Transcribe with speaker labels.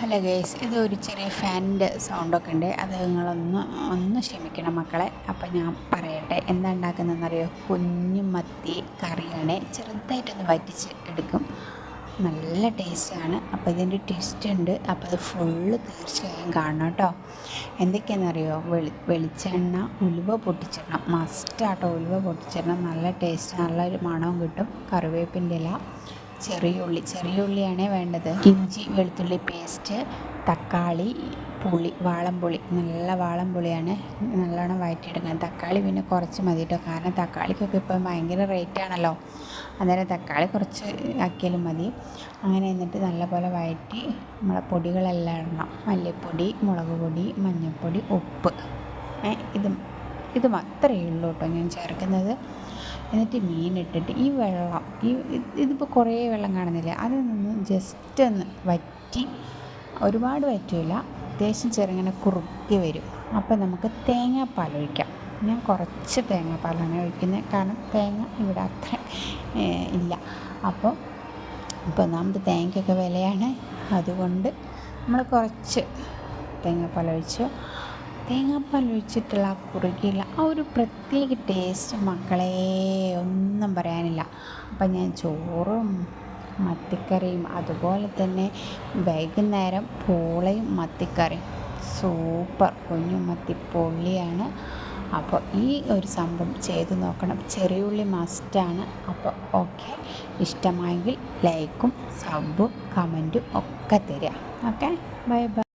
Speaker 1: Hello guys ഇത് ഒരു ചെറിയ ഫാനിന്റെ സൗണ്ടൊക്കെ ഉണ്ട് അത് നിങ്ങളൊന്ന് ഒന്ന് ക്ഷമിക്കണം മക്കളെ. അപ്പം ഞാൻ പറയട്ടെ എന്താ ഉണ്ടാക്കുന്നതെന്നറിയോ? കുഞ്ഞു മത്തി കറിയാണ്. ചെറുതായിട്ടൊന്ന് വറ്റിച്ച് എടുക്കും. നല്ല ടേസ്റ്റാണ്. അപ്പോൾ ഇതിന്റെ ടേസ്റ്റ് ഉണ്ട്. അപ്പോൾ അത് ഫുള്ള് തീർച്ചയായും കാണണം കേട്ടോ. എന്തൊക്കെയാണെന്നറിയോ? വെളി വെളിച്ചെണ്ണ ഉലുവ പൊട്ടിച്ചിടണം. മസ്റ്റാട്ടോ ഉലുവ പൊട്ടിച്ചിടണം. നല്ല ടേസ്റ്റ് നല്ലൊരു മണവും കിട്ടും. കറിവേപ്പിന്റെ ഇല. ചെറിയ ചെറിയുള്ളിയാണ് വേണ്ടത്. ഇഞ്ചി വെളുത്തുള്ളി പേസ്റ്റ് തക്കാളി പുളി വാളംപുളി. നല്ല വാളംപുളിയാണ് നല്ലോണം വഴറ്റിയെടുക്കണം തക്കാളി പിന്നെ കുറച്ച് മതി കേട്ടോ കാരണം തക്കാളിക്കൊക്കെ ഇപ്പം ഭയങ്കര റേറ്റ് ആണല്ലോ. അന്നേരം തക്കാളി കുറച്ച് ആക്കിയാലും മതി. അങ്ങനെ എന്നിട്ട് നല്ലപോലെ വഴറ്റി നമ്മളെ പൊടികളെല്ലാം ഇടണം. മല്ലിപ്പൊടി മുളക് പൊടി മഞ്ഞൾപ്പൊടി ഉപ്പ്. ഇത് ഇത് മാത്രമേ ഉള്ളൂ കേട്ടോ ഞാൻ ചേർക്കുന്നത്. എന്നിട്ട് മീൻ ഇട്ടിട്ട് ഈ വെള്ളം ഈ ഇതിപ്പോൾ കുറേ വെള്ളം കാണുന്നില്ലേ? അതിൽ നിന്ന് ജസ്റ്റ് ഒന്ന് വറ്റി ഒരുപാട് വറ്റില്ല അത്യാവശ്യം ചെറുങ്ങനെ കുറുക്കി വരും. അപ്പോൾ നമുക്ക് തേങ്ങാപ്പാൽ ഒഴിക്കാം. ഞാൻ കുറച്ച് തേങ്ങാപ്പാലാണ് ഒഴിക്കുന്നത് കാരണം തേങ്ങ ഇവിടെ അത്ര ഇല്ല. അപ്പോൾ ഇപ്പോൾ ഒന്നാമത് തേങ്ങയ്ക്കൊക്കെ വിലയാണ്. അതുകൊണ്ട് നമ്മൾ കുറച്ച് തേങ്ങാപ്പാൽ ഒഴിച്ചു. തേങ്ങാപ്പാൽ ഒഴിച്ചിട്ടുള്ള ആ കുറുകിയുള്ള ആ ഒരു പ്രത്യേക ടേസ്റ്റ് മക്കളെ ഒന്നും പറയാനില്ല. അപ്പം ഞാൻ ചോറും മത്തിക്കറിയും അതുപോലെ തന്നെ വൈകുന്നേരം പൂളയും മത്തിക്കറിയും. സൂപ്പർ. കുഞ്ഞു മത്തി പൊള്ളിയാണ് അപ്പോൾ ഈ ഒരു സംഭവം ചെയ്ത് നോക്കണം. ചെറിയുള്ളി മസ്റ്റാണ് അപ്പോൾ ഓക്കെ ഇഷ്ടമായെങ്കിൽ ലൈക്കും സബും കമന്റും ഒക്കെ തരിക. Okay bye bye